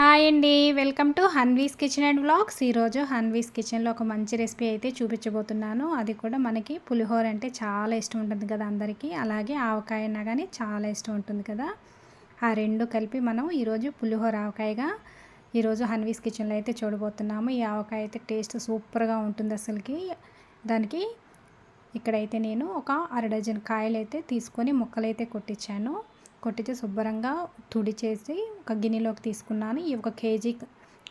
Hi అండి. Welcome to Hanvi's kitchen and vlogs. ఈరోజు హన్వీస్ కిచెన్లో ఒక మంచి రెసిపీ అయితే చూపించబోతున్నాను. అది కూడా మనకి పులిహోర అంటే చాలా ఇష్టం ఉంటుంది కదా అందరికీ. అలాగే ఆవకాయ అన్నా కానీ చాలా ఇష్టం ఉంటుంది కదా. ఆ రెండు కలిపి మనం ఈరోజు పులిహోర ఆవకాయగా ఈరోజు హన్వీస్ కిచెన్లో అయితే చూడబోతున్నాము. ఈ ఆవకాయ అయితే టేస్ట్ సూపర్గా ఉంటుంది అసలుకి. దానికి ఇక్కడైతే నేను ఒక అర డజన్ కాయలు అయితే తీసుకొని ముక్కలైతే కొట్టించాను కొట్టించి శుభ్రంగా తుడి చేసి ఒక గిన్నెలోకి తీసుకున్నాను. ఈ ఒక కేజీ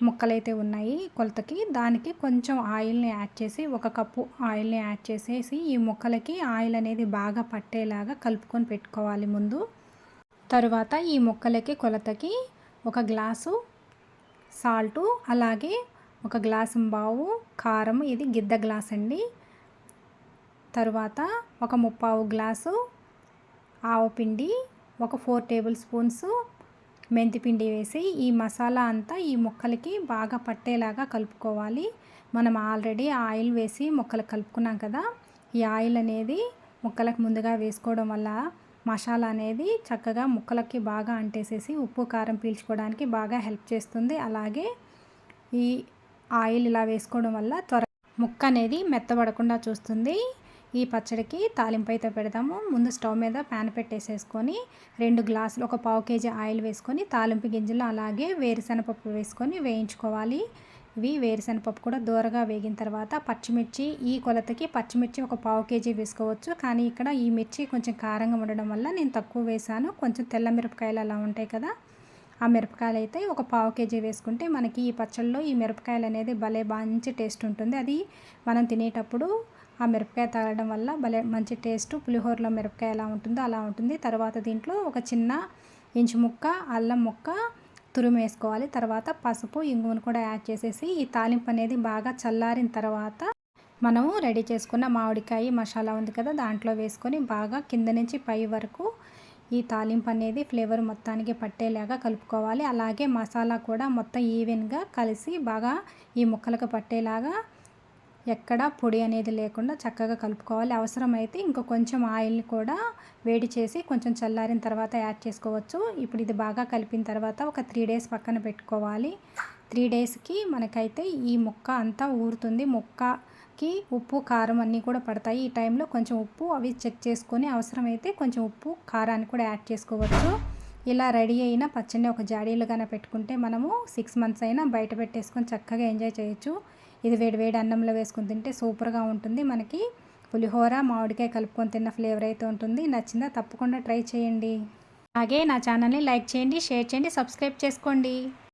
ముక్కలైతే ఉన్నాయి కొలతకి. దానికి కొంచెం ఆయిల్ని యాడ్ చేసి ఒక కప్పు ఆయిల్ని యాడ్ చేసేసి ఈ ముక్కలకి ఆయిల్ అనేది బాగా పట్టేలాగా కలుపుకొని పెట్టుకోవాలి ముందు. తరువాత ఈ ముక్కలకి కొలతకి ఒక గ్లాసు సాల్టు అలాగే ఒక గ్లాసు బావు కారం. ఇది గిద్ద గ్లాస్ అండి. తరువాత ఒక ముప్పావు గ్లాసు ఆవపిండి ఒక ఫోర్ టేబుల్ స్పూన్స్ మెంతిపిండి వేసి ఈ మసాలా అంతా ఈ ముక్కలకి బాగా పట్టేలాగా కలుపుకోవాలి. మనం ఆల్రెడీ ఆయిల్ వేసి ముక్కలు కలుపుకున్నాం కదా ఈ ఆయిల్ అనేది ముక్కలకు ముందుగా వేసుకోవడం వల్ల మసాలా అనేది చక్కగా ముక్కలకి బాగా అంటేసేసి ఉప్పు కారం పీల్చుకోవడానికి బాగా హెల్ప్ చేస్తుంది. అలాగే ఈ ఆయిల్ ఇలా వేసుకోవడం వల్ల త్వర ముక్క అనేది మెత్తబడకుండా చూస్తుంది. ఈ పచ్చడికి తాలింపు అయితే పెడదాము. ముందు స్టవ్ మీద ప్యాన్ పెట్టేసేసుకొని రెండు గ్లాసులు ఒక పావు కేజీ ఆయిల్ వేసుకొని తాలింపు గింజలు అలాగే వేరుశనగపప్పు వేసుకొని వేయించుకోవాలి. ఇవి వేరుశనగపప్పు కూడా దూరగా వేగిన తర్వాత పచ్చిమిర్చి ఈ కొలతకి పచ్చిమిర్చి ఒక పావు కేజీ వేసుకోవచ్చు. కానీ ఇక్కడ ఈ మిర్చి కొంచెం కారంగా ఉండడం వల్ల నేను తక్కువ వేసాను. కొంచెం తెల్ల మిరపకాయలు అలా ఉంటాయి కదా ఆ మిరపకాయలు అయితే ఒక పావు కేజీ వేసుకుంటే మనకి ఈ పచ్చళ్ళలో ఈ మిరపకాయలు అనేది భలే మంచి టేస్ట్ ఉంటుంది. అది మనం తినేటప్పుడు ఆ మిరపకాయ తాగడం వల్ల భలే మంచి టేస్ట్ పులిహోరలో మిరపకాయ ఎలా ఉంటుందో అలా ఉంటుంది. తర్వాత దీంట్లో ఒక చిన్న ఇంచు ముక్క అల్లం ముక్క తురుము వేసుకోవాలి తర్వాత పసుపు ఇంగువను కూడా యాడ్ చేసేసి ఈ తాలింపు అనేది బాగా చల్లారిన తర్వాత మనము రెడీ చేసుకున్న మామిడికాయ మసాలా ఉంది కదా దాంట్లో వేసుకొని బాగా కింద నుంచి పై వరకు ఈ తాలింపు అనేది ఫ్లేవర్ మొత్తానికి పట్టేలాగా కలుపుకోవాలి. అలాగే మసాలా కూడా మొత్తం ఈవెన్గా కలిసి బాగా ఈ ముక్కలకు పట్టేలాగా ఎక్కడా పొడి అనేది లేకుండా చక్కగా కలుపుకోవాలి. అవసరమైతే ఇంకా కొంచెం ఆయిల్ని కూడా వేడి చేసి కొంచెం చల్లారిన తర్వాత యాడ్ చేసుకోవచ్చు. ఇప్పుడు ఇది బాగా కలిపిన తర్వాత ఒక త్రీ డేస్ పక్కన పెట్టుకోవాలి. త్రీ డేస్కి మనకైతే ఈ ముక్క అంతా ఊరుతుంది. ముక్కకి ఉప్పు కారం అన్నీ కూడా పడతాయి. ఈ టైంలో కొంచెం ఉప్పు అవి చెక్ చేసుకొని అవసరమైతే కొంచెం ఉప్పు కారాన్ని కూడా యాడ్ చేసుకోవచ్చు. ఇలా రెడీ అయిన పచ్చడిని ఒక జాడీలుగానే పెట్టుకుంటే మనము సిక్స్ మంత్స్ అయినా బయట పెట్టేసుకొని చక్కగా ఎంజాయ్ చేయొచ్చు. ఇది వేడి వేడి అన్నంలో వేసుకుని తింటే సూపర్గా ఉంటుంది. మనకి పులిహోర మామిడికాయ కలుపుకొని తిన్న ఫ్లేవర్ అయితే ఉంటుంది. నచ్చిందా తప్పకుండా ట్రై చేయండి. అలాగే నా ఛానల్ని లైక్ చేయండి షేర్ చేయండి సబ్స్క్రైబ్ చేసుకోండి.